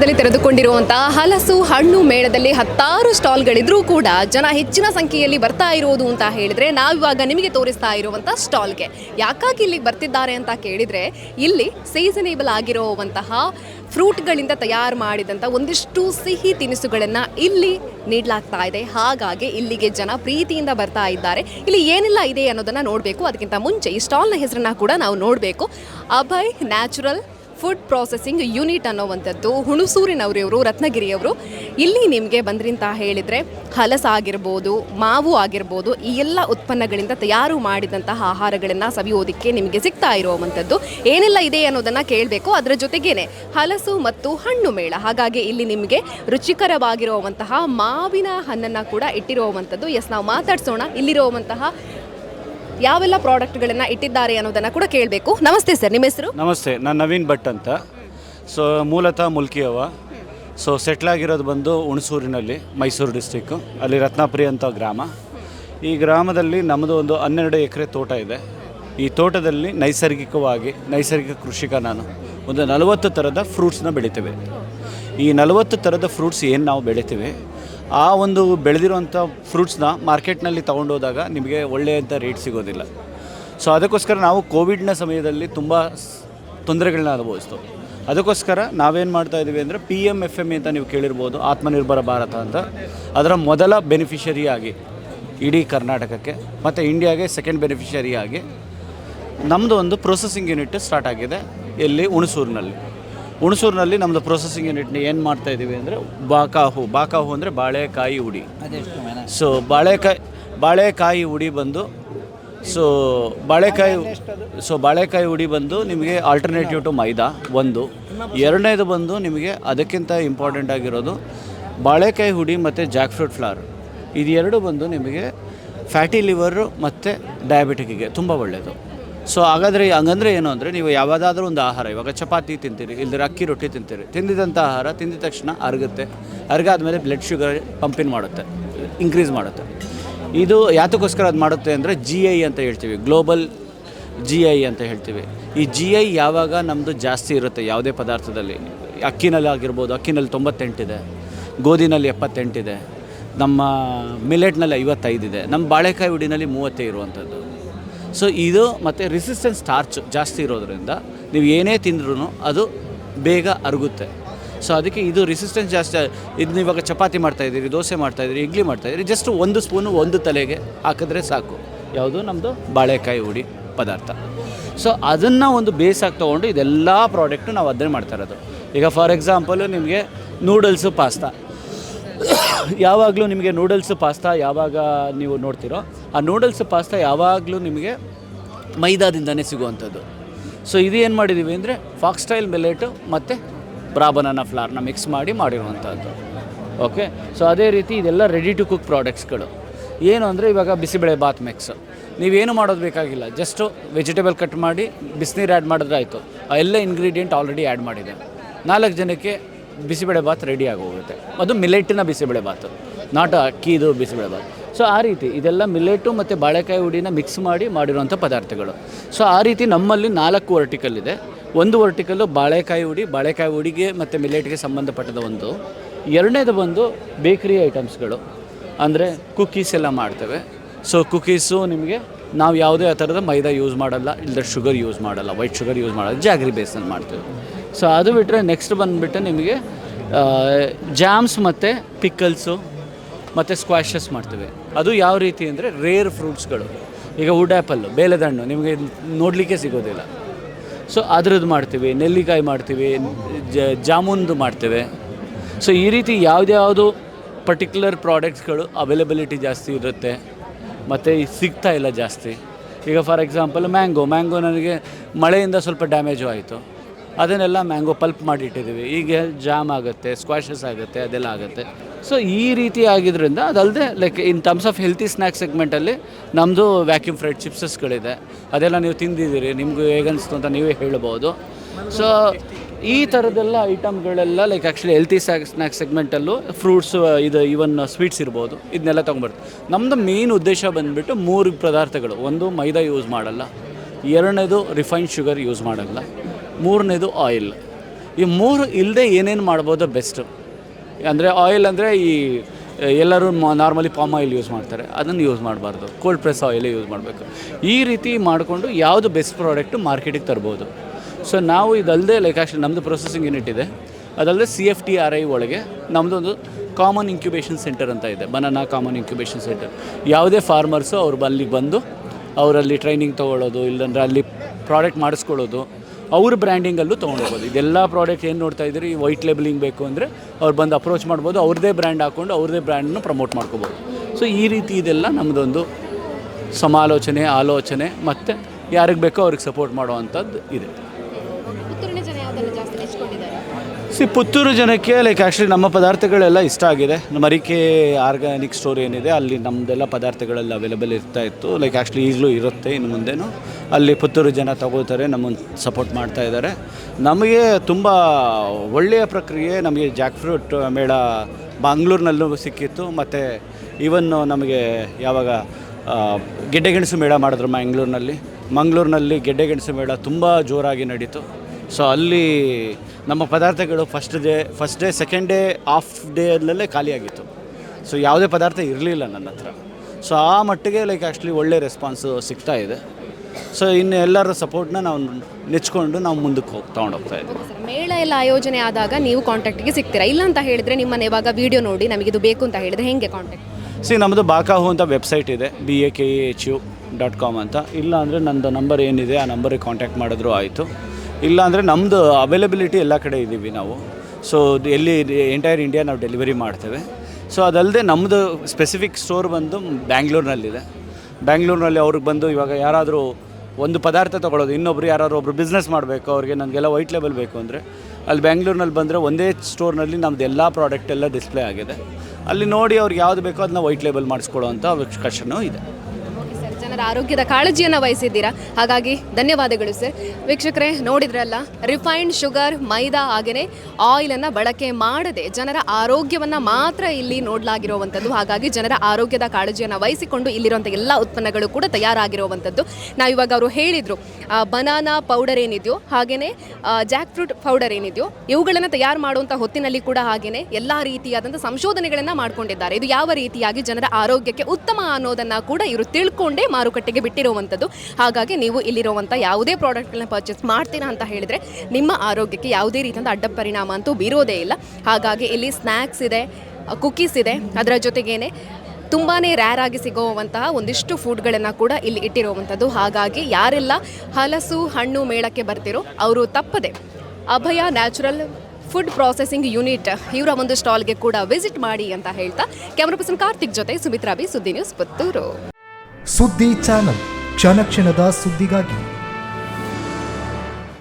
ತೆರೆದುಕೊಂಡಿರುವಂತಹ ಹಲಸು ಹಣ್ಣು ಮೇಳದಲ್ಲಿ ಹತ್ತಾರು ಸ್ಟಾಲ್ಗಳಿದ್ರೂ ಕೂಡ ಜನ ಹೆಚ್ಚಿನ ಸಂಖ್ಯೆಯಲ್ಲಿ ಬರ್ತಾ ಇರೋದು ಅಂತ ಹೇಳಿದ್ರೆ ನಾವಿವಾಗ ನಿಮಗೆ ತೋರಿಸ್ತಾ ಇರುವಂತಹ ಸ್ಟಾಲ್ಗೆ. ಯಾಕಾಗಿ ಇಲ್ಲಿಗೆ ಬರ್ತಿದ್ದಾರೆ ಅಂತ ಕೇಳಿದ್ರೆ ಇಲ್ಲಿ ಸೀಸನೇಬಲ್ ಆಗಿರುವಂತಹ ಫ್ರೂಟ್ಗಳಿಂದ ತಯಾರು ಮಾಡಿದಂಥ ಒಂದಿಷ್ಟು ಸಿಹಿ ತಿನಿಸುಗಳನ್ನು ಇಲ್ಲಿ ನೀಡಲಾಗ್ತಾ ಇದೆ. ಹಾಗಾಗಿ ಇಲ್ಲಿಗೆ ಜನ ಪ್ರೀತಿಯಿಂದ ಬರ್ತಾ ಇದ್ದಾರೆ. ಇಲ್ಲಿ ಏನೆಲ್ಲ ಇದೆ ಅನ್ನೋದನ್ನ ನೋಡಬೇಕು. ಅದಕ್ಕಿಂತ ಮುಂಚೆ ಈ ಸ್ಟಾಲ್ನ ಹೆಸರನ್ನ ಕೂಡ ನಾವು ನೋಡಬೇಕು. Abhay natural food processing unit ಅನ್ನೋವಂಥದ್ದು ಹುಣಸೂರಿನವರಿವರು, ರತ್ನಗಿರಿಯವರು. ಇಲ್ಲಿ ನಿಮಗೆ ಬಂದ್ರಿ ಅಂತ ಹೇಳಿದರೆ ಹಲಸಾಗಿರ್ಬೋದು ಮಾವು ಆಗಿರ್ಬೋದು, ಈ ಎಲ್ಲ ಉತ್ಪನ್ನಗಳಿಂದ ತಯಾರು ಮಾಡಿದಂತಹ ಆಹಾರಗಳನ್ನು ಸವಿಯೋದಕ್ಕೆ ನಿಮಗೆ ಸಿಗ್ತಾ ಇರುವಂಥದ್ದು. ಏನೆಲ್ಲ ಇದೆ ಅನ್ನೋದನ್ನು ಕೇಳಬೇಕು. ಅದರ ಜೊತೆಗೇನೆ ಹಲಸು ಮತ್ತು ಹಣ್ಣು ಮೇಳ. ಹಾಗಾಗಿ ಇಲ್ಲಿ ನಿಮಗೆ ರುಚಿಕರವಾಗಿರುವಂತಹ ಮಾವಿನ ಹಣ್ಣನ್ನು ಕೂಡ ಇಟ್ಟಿರುವಂಥದ್ದು. ಎಸ್, ನಾವು ಮಾತಾಡ್ಸೋಣ. ಇಲ್ಲಿರುವಂತಹ ಯಾವೆಲ್ಲ ಪ್ರಾಡಕ್ಟ್ಗಳನ್ನು ಇಟ್ಟಿದ್ದಾರೆ ಅನ್ನೋದನ್ನು ಕೂಡ ಕೇಳಬೇಕು. ನಮಸ್ತೆ ಸರ್, ನಿಮ್ಮ ಹೆಸರು? ನಮಸ್ತೆ, ನಾನು ನವೀನ್ ಭಟ್ ಅಂತ. ಸೊ ಮೂಲತಃ ಮುಲ್ಕಿಯವ ಸೊ ಸೆಟ್ಲಾಗಿರೋದು ಬಂದು ಹುಣಸೂರಿನಲ್ಲಿ, ಮೈಸೂರು ಡಿಸ್ಟಿಕ್ಕು ಅಲ್ಲಿ ರತ್ನಾಪುರಿ ಅಂತ ಗ್ರಾಮ. ಈ ಗ್ರಾಮದಲ್ಲಿ ನಮ್ಮದು ಒಂದು ಹನ್ನೆರಡು ಎಕರೆ ತೋಟ ಇದೆ. ಈ ತೋಟದಲ್ಲಿ ನೈಸರ್ಗಿಕವಾಗಿ, ನೈಸರ್ಗಿಕ ಕೃಷಿಕ ನಾನು ಒಂದು ನಲವತ್ತು ಥರದ ಫ್ರೂಟ್ಸ್ನ ಬೆಳಿತೇವೆ. ಈ ನಲವತ್ತು ಥರದ ಫ್ರೂಟ್ಸ್ ಏನು ನಾವು ಬೆಳಿತೀವಿ? ಆ ಒಂದು ಬೆಳೆದಿರುವಂಥ ಫ್ರೂಟ್ಸ್ನ ಮಾರ್ಕೆಟ್ನಲ್ಲಿ ತೊಗೊಂಡೋದಾಗ ನಿಮಗೆ ಒಳ್ಳೆಯಂಥ ರೇಟ್ ಸಿಗೋದಿಲ್ಲ. ಸೊ ಅದಕ್ಕೋಸ್ಕರ ನಾವು ಕೋವಿಡ್ನ ಸಮಯದಲ್ಲಿ ತುಂಬ ತೊಂದರೆಗಳನ್ನ ಅನುಭವಿಸ್ತು. ಅದಕ್ಕೋಸ್ಕರ ನಾವೇನು ಮಾಡ್ತಾ ಇದ್ದೀವಿ ಅಂದರೆ ಪಿ ಎಂ ಎಫ್ ಎಂ ಅಂತ ನೀವು ಕೇಳಿರ್ಬೋದು, ಆತ್ಮನಿರ್ಭರ ಭಾರತ ಅಂತ. ಅದರ ಮೊದಲ ಬೆನಿಫಿಷರಿಯಾಗಿ ಇಡೀ ಕರ್ನಾಟಕಕ್ಕೆ, ಮತ್ತು ಇಂಡಿಯಾಗೆ ಸೆಕೆಂಡ್ ಬೆನಿಫಿಷರಿಯಾಗಿ ನಮ್ಮದು ಒಂದು ಪ್ರೊಸೆಸಿಂಗ್ ಯೂನಿಟ್ ಸ್ಟಾರ್ಟ್ ಆಗಿದೆ ಇಲ್ಲಿ ಹುಣಸೂರಿನಲ್ಲಿ. ಹುಣಸೂರಿನಲ್ಲಿ ನಮ್ಮದು ಪ್ರೊಸೆಸಿಂಗ್ ಯೂನಿಟ್ನ ಏನು ಮಾಡ್ತಾ ಇದ್ದೀವಿ ಅಂದರೆ ಬಾಕಾಹು. ಬಾಕಾಹು ಅಂದರೆ ಬಾಳೆಕಾಯಿ ಉಡಿ. ಸೊ ಬಾಳೆಕಾಯಿ ಬಾಳೆಕಾಯಿ ಉಡಿ ಬಂದು ಸೊ ಬಾಳೆಕಾಯಿ ಸೊ ಬಾಳೆಕಾಯಿ ಉಡಿ ಬಂದು ನಿಮಗೆ ಆಲ್ಟರ್ನೇಟಿವ್ ಟು ಮೈದಾ ಒಂದು. ಎರಡನೇದು ಬಂದು ನಿಮಗೆ ಅದಕ್ಕಿಂತ ಇಂಪಾರ್ಟೆಂಟ್ ಆಗಿರೋದು ಬಾಳೆಕಾಯಿ ಹುಡಿ ಮತ್ತು ಜಾಕ್ ಫ್ರೂಟ್ ಫ್ಲವರ್ ಇದು ಎರಡು ಬಂದು ನಿಮಗೆ ಫ್ಯಾಟಿ ಲಿವರು ಮತ್ತು ಡಯಾಬಿಟಿಕ್ಕಿಗೆ ತುಂಬ ಒಳ್ಳೆಯದು ಸೊ ಹಾಗಾದರೆ ಹಂಗಂದ್ರೆ ಏನು ಅಂದರೆ ನೀವು ಯಾವುದಾದ್ರೂ ಒಂದು ಆಹಾರ, ಇವಾಗ ಚಪಾತಿ ತಿಂತೀರಿ ಇಲ್ದಿರ ಅಕ್ಕಿ ರೊಟ್ಟಿ ತಿಂತೀರಿ ತಿಂದಿದಂಥ ಆಹಾರ ತಿಂದಿದ ತಕ್ಷಣ ಅರಗುತ್ತೆ. ಅರಗಾದ್ಮೇಲೆ ಬ್ಲಡ್ ಶುಗರ್ ಪಂಪಿನ್ ಮಾಡುತ್ತೆ ಇನ್ಕ್ರೀಸ್ ಮಾಡುತ್ತೆ. ಇದು ಯಾತಕ್ಕೋಸ್ಕರ ಅದು ಮಾಡುತ್ತೆ ಅಂದರೆ ಜಿ ಐ ಅಂತ ಹೇಳ್ತೀವಿ ಗ್ಲೋಬಲ್ ಜಿ ಐ ಅಂತ ಹೇಳ್ತೀವಿ. ಈ ಜಿ ಐ ಯಾವಾಗ ನಮ್ಮದು ಜಾಸ್ತಿ ಇರುತ್ತೆ, ಯಾವುದೇ ಪದಾರ್ಥದಲ್ಲಿ? ಅಕ್ಕಿನಲ್ಲಿ ಆಗಿರ್ಬೋದು, ಅಕ್ಕಿನಲ್ಲಿ ತೊಂಬತ್ತೆಂಟಿದೆ, ಗೋಧಿನಲ್ಲಿ ಎಪ್ಪತ್ತೆಂಟಿದೆ, ನಮ್ಮ ಮಿಲೆಟ್ನಲ್ಲಿ ಐವತ್ತೈದಿದೆ, ನಮ್ಮ ಬಾಳೆಕಾಯಿ ಹುಡಿನಲ್ಲಿ ಮೂವತ್ತೇ ಇರುವಂಥದ್ದು ಸೊ ಇದು ಮತ್ತು ರೆಸಿಸ್ಟೆನ್ಸ್ ಸ್ಟಾರ್ಚ್ ಜಾಸ್ತಿ ಇರೋದ್ರಿಂದ ನೀವು ಏನೇ ತಿಂದ್ರೂ ಅದು ಬೇಗ ಅರಗುತ್ತೆ. ಸೊ ಅದಕ್ಕೆ ಇದು ರೆಸಿಸ್ಟೆನ್ಸ್ ಜಾಸ್ತಿ ಇದನ್ನ ಇವಾಗ ಚಪಾತಿ ಮಾಡ್ತಾಯಿದ್ದೀರಿ ದೋಸೆ ಮಾಡ್ತಾಯಿದ್ದೀರಿ ಇಡ್ಲಿ ಮಾಡ್ತಾಯಿದ್ದೀರಿ ಜಸ್ಟ್ ಒಂದು ಸ್ಪೂನು ಒಂದು ತಲೆಗೆ ಹಾಕಿದ್ರೆ ಸಾಕು. ಯಾವುದು? ನಮ್ಮದು ಬಾಳೆಕಾಯಿ ಹುಡಿ ಪದಾರ್ಥ. ಸೊ ಅದನ್ನು ಒಂದು ಬೇಸಾಗಿ ತೊಗೊಂಡು ಇದೆಲ್ಲ ಪ್ರಾಡಕ್ಟು ನಾವು ಅದನ್ನೇ ಮಾಡ್ತಾ ಇರೋದು. ಈಗ ಫಾರ್ ಎಕ್ಸಾಂಪಲು ನಿಮಗೆ ನೂಡಲ್ಸು ಪಾಸ್ತಾ ಯಾವಾಗಲೂ ನಿಮಗೆ ನೂಡಲ್ಸ್ ಪಾಸ್ತಾ ಯಾವಾಗ ನೀವು ನೋಡ್ತೀರೋ, ಆ ನೂಡಲ್ಸ್ ಪಾಸ್ತಾ ಯಾವಾಗಲೂ ನಿಮಗೆ ಮೈದಾದಿಂದನೇ ಸಿಗುವಂಥದ್ದು. ಸೊ ಇದು ಏನು ಮಾಡಿದ್ದೀವಿ ಅಂದರೆ ಫಾಕ್ಸ್ಟೈಲ್ ಮಿಲೆಟು ಮತ್ತು ಬ್ರಾಬನಾನ ಫ್ಲಾರ್ನ ಮಿಕ್ಸ್ ಮಾಡಿ ಮಾಡಿರುವಂಥದ್ದು. ಓಕೆ ಸೊ ಅದೇ ರೀತಿ ಇದೆಲ್ಲ ರೆಡಿ ಟು ಕುಕ್ ಪ್ರಾಡಕ್ಟ್ಸ್ಗಳು ಏನು ಅಂದರೆ, ಇವಾಗ ಬಿಸಿಬೇಳೆ ಬಾತ್ ಮಿಕ್ಸ್ ನೀವೇನು ಮಾಡೋದು ಬೇಕಾಗಿಲ್ಲ. ಜಸ್ಟು ವೆಜಿಟೇಬಲ್ ಕಟ್ ಮಾಡಿ, ಬಿಸಿನೀರು ಆ್ಯಡ್ ಮಾಡಿದ್ರೆ ಆಯಿತು. ಆ ಎಲ್ಲ ಇಂಗ್ರೀಡಿಯೆಂಟ್ ಆಲ್ರೆಡಿ ಆ್ಯಡ್ ಮಾಡಿದೆ. ನಾಲ್ಕು ಜನಕ್ಕೆ ಬಿಸಿಬೇಳೆ ಬಾತ್ ರೆಡಿ ಆಗೋಗುತ್ತೆ. ಅದು ಮಿಲೆಟ್ಟಿನ ಬಿಸಿಬೇಳೆ ಭಾತು ನಾಟ್ ಅಕ್ಕಿದು ಬಿಸಿಬೇಳೆ ಬಾತ್ ಸೊ ಆ ರೀತಿ ಇದೆಲ್ಲ ಮಿಲೆಟು ಮತ್ತು ಬಾಳೆಕಾಯಿ ಹುಡಿನ ಮಿಕ್ಸ್ ಮಾಡಿ ಮಾಡಿರುವಂಥ ಪದಾರ್ಥಗಳು. ಸೊ ಆ ರೀತಿ ನಮ್ಮಲ್ಲಿ ನಾಲ್ಕು ವರ್ಟಿಕಲ್ ಇದೆ. ಒಂದು ವರ್ಟಿಕಲ್ಲು ಬಾಳೆಕಾಯಿ ಹುಡಿ, ಬಾಳೆಕಾಯಿ ಹುಡಿಗೆ ಮತ್ತು ಮಿಲೆಟ್ಗೆ ಸಂಬಂಧಪಟ್ಟದ ಒಂದು. ಎರಡನೇದು ಬಂದು ಬೇಕರಿ ಐಟಮ್ಸ್ಗಳು ಅಂದರೆ ಕುಕ್ಕೀಸ್ ಎಲ್ಲ ಮಾಡ್ತೇವೆ. ಸೊ ಕುಕ್ಕೀಸು ನಿಮಗೆ ನಾವು ಯಾವುದೇ ಆ ಥರದ ಮೈದಾ ಯೂಸ್ ಮಾಡಲ್ಲ ಇಲ್ಲದ ಶುಗರ್ ಯೂಸ್ ಮಾಡಲ್ಲ ವೈಟ್ ಶುಗರ್ ಯೂಸ್ ಮಾಡಲ್ಲ, ಜಾಗ್ರಿ ಬೇಸಲ್ಲಿ ಮಾಡ್ತೇವೆ. ಸೊ ಅದು ಬಿಟ್ಟರೆ ನೆಕ್ಸ್ಟ್ ಬಂದುಬಿಟ್ಟು ನಿಮಗೆ ಜಾಮ್ಸ್ ಮತ್ತು ಪಿಕ್ಕಲ್ಸು ಮತ್ತು ಸ್ಕ್ವಾಷಸ್ ಮಾಡ್ತೀವಿ. ಅದು ಯಾವ ರೀತಿ ಅಂದರೆ ರೇರ್ ಫ್ರೂಟ್ಸ್ಗಳು ಈಗ ವುಡ್ ಆ್ಯಪಲ್ಲು ಬೇಲೆದಣ್ಣು, ನಿಮಗೆ ನೋಡಲಿಕ್ಕೆ ಸಿಗೋದಿಲ್ಲ. ಸೊ ಅದ್ರದ್ದು ಮಾಡ್ತೀವಿ, ನೆಲ್ಲಿಕಾಯಿ ಮಾಡ್ತೀವಿ ಜಾಮೂನ್ದು ಮಾಡ್ತೇವೆ. ಸೊ ಈ ರೀತಿ ಯಾವುದ್ಯಾವುದು ಪರ್ಟಿಕ್ಯುಲರ್ ಪ್ರಾಡಕ್ಟ್ಸ್ಗಳು ಅವೈಲಬಿಲಿಟಿ ಜಾಸ್ತಿ ಇರುತ್ತೆ, ಮತ್ತು ಸಿಗ್ತಾ ಇಲ್ಲ ಜಾಸ್ತಿ. ಈಗ ಫಾರ್ ಎಕ್ಸಾಂಪಲ್ ಮ್ಯಾಂಗೋ ಮ್ಯಾಂಗೋ ನನಗೆ ಮಳೆಯಿಂದ ಸ್ವಲ್ಪ ಡ್ಯಾಮೇಜು ಆಯಿತು. ಅದನ್ನೆಲ್ಲ ಮ್ಯಾಂಗೋ ಪಲ್ಪ್ ಮಾಡಿ ಇಟ್ಟಿದ್ದೀವಿ ಈಗ ಜಾಮ್ ಆಗುತ್ತೆ ಸ್ಕ್ವಾಷಸ್ ಆಗುತ್ತೆ, ಅದೆಲ್ಲ ಆಗುತ್ತೆ. ಸೊ ಈ ರೀತಿ ಆಗಿದ್ದರಿಂದ ಅದಲ್ಲದೆ like in terms of healthy snack ಸೆಗ್ಮೆಂಟಲ್ಲಿ ನಮ್ಮದು ವ್ಯಾಕ್ಯೂಮ್ ಫ್ರೈಡ್ ಚಿಪ್ಸಸ್ಗಳಿದೆ ಅದೆಲ್ಲ ನೀವು ತಿಂದಿದ್ದೀರಿ, ನಿಮಗೂ ಹೇಗನ್ನಿಸ್ತು ಅಂತ ನೀವೇ ಹೇಳ್ಬೋದು. ಸೊ ಈ ಥರದ್ದೆಲ್ಲ ಐಟಮ್ಗಳೆಲ್ಲ like actually healthy sack snack ಸೆಗ್ಮೆಂಟಲ್ಲೂ fruits ಇದು ಈವನ್ ಸ್ವೀಟ್ಸ್ ಇರ್ಬೋದು. ಇದನ್ನೆಲ್ಲ ತೊಗೊಂಬರ್ತೀವಿ ನಮ್ಮದು ಮೇನ್ ಉದ್ದೇಶ ಬಂದುಬಿಟ್ಟು ಮೂರು ಪದಾರ್ಥಗಳು. ಒಂದು ಮೈದಾ ಯೂಸ್ ಮಾಡಲ್ಲ. ಎರಡನೇದು ರಿಫೈನ್ಡ್ ಶುಗರ್ ಯೂಸ್ ಮಾಡಲ್ಲ. ಮೂರನೇದು ಆಯಿಲ್ ಈ ಮೂರು ಇಲ್ಲದೆ ಏನೇನು ಮಾಡ್ಬೋದು ಬೆಸ್ಟು ಅಂದರೆ ಆಯಿಲ್ ಅಂದರೆ ಈ, ಎಲ್ಲರೂ ನಾರ್ಮಲಿ ಪಾಮ್ ಆಯಿಲ್ ಯೂಸ್ ಮಾಡ್ತಾರೆ. ಅದನ್ನು ಯೂಸ್ ಮಾಡಬಾರ್ದು. ಕೋಲ್ಡ್ ಪ್ರೆಸ್ ಆಯಿಲೇ ಯೂಸ್ ಮಾಡಬೇಕು. ಈ ರೀತಿ ಮಾಡಿಕೊಂಡು ಯಾವುದು ಬೆಸ್ಟ್ ಪ್ರಾಡಕ್ಟು ಮಾರ್ಕೆಟಿಗೆ ತರ್ಬೋದು. ಸೊ ನಾವು ಇದಲ್ಲದೆ ಲೈಕ್ ಆ್ಯಕ್ಚುಲಿ ನಮ್ಮದು ಪ್ರೊಸೆಸಿಂಗ್ ಯೂನಿಟ್ ಇದೆ. ಅದಲ್ಲದೆ C F T R I ಒಳಗೆ ನಮ್ಮದೊಂದು ಕಾಮನ್ ಇನ್ಕ್ಯುಬೇಷನ್ ಸೆಂಟರ್ ಅಂತ ಇದೆ. ಬನಾನಾ ಕಾಮನ್ ಇನ್ಕ್ಯುಬೇಷನ್ ಸೆಂಟರ್ ಯಾವುದೇ ಫಾರ್ಮರ್ಸು ಅವ್ರು ಅಲ್ಲಿಗೆ ಬಂದು, ಅವರಲ್ಲಿ ಟ್ರೈನಿಂಗ್ ತೊಗೊಳ್ಳೋದು, ಇಲ್ಲಂದ್ರೆ ಅಲ್ಲಿ ಪ್ರಾಡಕ್ಟ್ ಮಾಡಿಸ್ಕೊಳ್ಳೋದು ಅವ್ರ ಬ್ರ್ಯಾಂಡಿಂಗಲ್ಲೂ ತೊಗೊಂಡೋಗ್ಬೋದು ಇದೆಲ್ಲ ಪ್ರಾಡಕ್ಟ್ ಏನು ನೋಡ್ತಾ ಇದ್ದೀರಿ? ವೈಟ್ ಲೇಬಲಿಂಗ್ ಬೇಕು ಅಂದರೆ ಅವ್ರು ಬಂದು ಅಪ್ರೋಚ್ ಮಾಡ್ಬೋದು, ಅವ್ರದೇ ಬ್ರ್ಯಾಂಡ್ ಹಾಕ್ಕೊಂಡು ಅವ್ರದೇ ಬ್ರ್ಯಾಂಡನ್ನು ಪ್ರಮೋಟ್ ಮಾಡ್ಕೋಬೋದು. ಸೊ ಈ ರೀತಿ ಇದೆಲ್ಲ ನಮ್ಮದೊಂದು ಸಮಾಲೋಚನೆ, ಆಲೋಚನೆ ಮತ್ತು ಯಾರಿಗೆ ಬೇಕೋ ಅವ್ರಿಗೆ ಸಪೋರ್ಟ್ ಮಾಡುವಂಥದ್ದು ಇದೆ. ಸಿ, ಪುತ್ತೂರು ಜನಕ್ಕೆ ಲೈಕ್ ಆ್ಯಕ್ಚುಲಿ ನಮ್ಮ ಪದಾರ್ಥಗಳೆಲ್ಲ ಇಷ್ಟ ಆಗಿದೆ. ನಮ್ಮ ಮರಿಕೆ ಆರ್ಗ್ಯಾನಿಕ್ ಸ್ಟೋರ್ ಏನಿದೆ, ಅಲ್ಲಿ ನಮ್ಮದೆಲ್ಲ ಪದಾರ್ಥಗಳೆಲ್ಲ ಅವೈಲೇಬಲ್ ಇರ್ತಾ ಇತ್ತು. ಲೈಕ್ ಆ್ಯಕ್ಚುಲಿ ಈಗಲೂ ಇರುತ್ತೆ, ಇನ್ನು ಮುಂದೆನೂ. ಅಲ್ಲಿ ಪುತ್ತೂರು ಜನ ತಗೋತಾರೆ ನಮ್ಮನ್ನು ಸಪೋರ್ಟ್ ಮಾಡ್ತಾ ಇದ್ದಾರೆ. ನಮಗೆ ತುಂಬ ಒಳ್ಳೆಯ ಪ್ರಕ್ರಿಯೆ, ನಮಗೆ ಜಾಕ್ ಫ್ರೂಟ್ ಮೇಳ ಬಾಂಗ್ಳೂರಿನಲ್ಲೂ ಸಿಕ್ಕಿತ್ತು. ಮತ್ತು ಈವನ್ನು ನಮಗೆ ಯಾವಾಗ ಗೆಡ್ಡೆಗೆಣಸು ಮೇಳ ಮಾಡಿದ್ರು ಮ್ಯಾಂಗ್ಳೂರಿನಲ್ಲಿ ಮಂಗಳೂರಿನಲ್ಲಿ ಗೆಡ್ಡೆಗೆಣಸು ಮೇಳ ತುಂಬ ಜೋರಾಗಿ ನಡೀತು. ಸೊ ಅಲ್ಲಿ ನಮ್ಮ ಪದಾರ್ಥಗಳು first day first day second day half ಡೇಯಲ್ಲೇ ಖಾಲಿಯಾಗಿತ್ತು ಸೊ ಯಾವುದೇ ಪದಾರ್ಥ ಇರಲಿಲ್ಲ ನನ್ನ ಹತ್ರ. ಸೊ ಆ ಮಟ್ಟಿಗೆ ಲೈಕ್ ಆ್ಯಕ್ಚುಲಿ ಒಳ್ಳೆ ರೆಸ್ಪಾನ್ಸು ಸಿಗ್ತಾ ಇದೆ. ಸೊ ಇನ್ನು ಎಲ್ಲರ ಸಪೋರ್ಟ್ನ ನಾವು ನೆಚ್ಕೊಂಡು ನಾವು ಮುಂದಕ್ಕೆ ಹೋಗಿ ತೊಗೊಂಡೋಗ್ತಾ ಇದ್ದೀವಿ ಮೇಳ ಎಲ್ಲ ಆಯೋಜನೆ ಆದಾಗ ನೀವು ಕಾಂಟ್ಯಾಕ್ಟಿಗೆ ಸಿಗ್ತೀರಾ? ಇಲ್ಲ ಅಂತ ಹೇಳಿದರೆ ನಿಮ್ಮನ್ನ ಇವಾಗ ವಿಡಿಯೋ ನೋಡಿ ನಮಗಿದು ಬೇಕು ಅಂತ ಹೇಳಿದರೆ ಹೇಗೆ ಕಾಂಟ್ಯಾಕ್ಟ್ ಸಿ ನಮ್ಮದು ಬಾಕಾಹು ಅಂತ ವೆಬ್ಸೈಟ್ ಇದೆ B A K H U dot com ಅಂತ. ಇಲ್ಲ ಅಂದರೆ ನಂದು ನಂಬರ್ ಏನಿದೆ ಆ ನಂಬರಿಗೆ ಕಾಂಟ್ಯಾಕ್ಟ್ ಮಾಡಿದ್ರು ಆಯಿತು. ಇಲ್ಲ ಅಂದರೆ ನಮ್ಮದು ಅವೈಲಬಿಲಿಟಿ ಎಲ್ಲ ಕಡೆ ಇದ್ದೀವಿ ನಾವು. ಸೊ ಎಲ್ಲಿ ಎಂಟೈರ್ ಇಂಡಿಯಾ ನಾವು ಡೆಲಿವರಿ ಮಾಡ್ತೇವೆ. ಸೊ ಅದಲ್ಲದೆ ನಮ್ಮದು ಸ್ಪೆಸಿಫಿಕ್ ಸ್ಟೋರ್ ಬಂದು ಬ್ಯಾಂಗ್ಳೂರ್ನಲ್ಲಿದೆ. ಬ್ಯಾಂಗ್ಳೂರ್ನಲ್ಲಿ ಅವ್ರಿಗೆ ಬಂದು ಇವಾಗ ಯಾರಾದರೂ ಒಂದು ಪದಾರ್ಥ ತೊಗೊಳೋದು ಇನ್ನೊಬ್ರು ಯಾರಾದ್ರು ಒಬ್ರು ಬಿಸ್ನೆಸ್ ಮಾಡಬೇಕು, ಅವ್ರಿಗೆ ನನಗೆಲ್ಲ ವೈಟ್ ಲೇಬಲ್ ಬೇಕು ಅಂದರೆ, ಅಲ್ಲಿ ಬ್ಯಾಂಗ್ಳೂರ್ನಲ್ಲಿ ಬಂದರೆ ಒಂದೇ ಸ್ಟೋರ್ನಲ್ಲಿ ನಮ್ಮದು ಎಲ್ಲ ಪ್ರಾಡಕ್ಟ್ ಎಲ್ಲ ಡಿಸ್ಪ್ಲೇ ಆಗಿದೆ. ಅಲ್ಲಿ ನೋಡಿ ಅವ್ರಿಗೆ ಯಾವುದು ಬೇಕೋ ಅದನ್ನ ವೈಟ್ ಲೇಬಲ್ ಮಾಡಿಸ್ಕೊಳ್ಳೋವಂಥ ಅವಕಾಶನೂ ಇದೆ. ಜನರ ಆರೋಗ್ಯದ ಕಾಳಜಿಯನ್ನು ವಹಿಸಿದ್ದೀರಾ? ಹಾಗಾಗಿ ಧನ್ಯವಾದಗಳು ಸರ್. ವೀಕ್ಷಕರೇ, ನೋಡಿದ್ರಲ್ಲ, ರಿಫೈನ್ಡ್ ಶುಗರ್, ಮೈದಾ ಹಾಗೆಯೇ ಆಯಿಲನ್ನು ಬಳಕೆ ಮಾಡದೆ ಜನರ ಆರೋಗ್ಯವನ್ನು ಮಾತ್ರ ಇಲ್ಲಿ ನೋಡಲಾಗಿರುವಂಥದ್ದು. ಹಾಗಾಗಿ ಜನರ ಆರೋಗ್ಯದ ಕಾಳಜಿಯನ್ನು ವಹಿಸಿಕೊಂಡು ಇಲ್ಲಿರುವಂಥ ಎಲ್ಲ ಉತ್ಪನ್ನಗಳು ಕೂಡ ತಯಾರಾಗಿರುವಂಥದ್ದು. ನಾವಿವಾಗ ಅವರು ಹೇಳಿದರು ಬನಾನಾ ಪೌಡರ್ ಏನಿದೆಯೋ ಹಾಗೆಯೇ ಜಾಕ್ ಫ್ರೂಟ್ ಪೌಡರ್ ಏನಿದೆಯೋ, ಇವುಗಳನ್ನು ತಯಾರು ಮಾಡುವಂಥ ಹೊತ್ತಿನಲ್ಲಿ ಕೂಡ ಹಾಗೆಯೇ ಎಲ್ಲ ರೀತಿಯಾದಂಥ ಸಂಶೋಧನೆಗಳನ್ನು ಮಾಡ್ಕೊಂಡಿದ್ದಾರೆ. ಇದು ಯಾವ ರೀತಿಯಾಗಿ ಜನರ ಆರೋಗ್ಯಕ್ಕೆ ಉತ್ತಮ ಅನ್ನೋದನ್ನು ಕೂಡ ಇವರು ತಿಳ್ಕೊಂಡೇ ಮಾರುಕಟ್ಟೆಗೆ ಬಿಟ್ಟಿರುವಂಥದ್ದು ಹಾಗಾಗಿ ನೀವು ಇಲ್ಲಿರುವಂಥ ಯಾವುದೇ ಪ್ರಾಡಕ್ಟ್ಗಳನ್ನ ಪರ್ಚೇಸ್ ಮಾಡ್ತೀರಾ ಅಂತ ಹೇಳಿದರೆ ನಿಮ್ಮ ಆರೋಗ್ಯಕ್ಕೆ ಯಾವುದೇ ರೀತಿಯಾದ ಅಡ್ಡ ಪರಿಣಾಮ ಅಂತೂ ಬೀರೋದೇ ಇಲ್ಲ. ಹಾಗಾಗಿ ಇಲ್ಲಿ ಸ್ನ್ಯಾಕ್ಸ್ ಇದೆ ಕುಕೀಸ್ ಇದೆ. ಅದರ ಜೊತೆಗೇನೆ ತುಂಬಾ ರ್ಯಾರ್ ಆಗಿ ಸಿಗುವಂತಹ ಒಂದಿಷ್ಟು ಫುಡ್ಗಳನ್ನು ಕೂಡ ಇಲ್ಲಿ ಇಟ್ಟಿರುವಂಥದ್ದು ಹಾಗಾಗಿ ಯಾರೆಲ್ಲ ಹಲಸು, ಹಣ್ಣು ಮೇಳಕ್ಕೆ ಬರ್ತಿರೋ ಅವರು ತಪ್ಪದೆ Abhaya natural food processing unit ಇವರ ಒಂದು ಸ್ಟಾಲ್ಗೆ ಕೂಡ ವಿಸಿಟ್ ಮಾಡಿ ಅಂತ ಹೇಳ್ತಾ ಕ್ಯಾಮ್ರಾ ಪರ್ಸನ್ ಕಾರ್ತಿಕ್ ಜೊತೆ Sumitra B Suddi news Puttur. Suddi channel ಕ್ಷಣ ಕ್ಷಣದ ಸುದ್ದಿಗಾಗಿ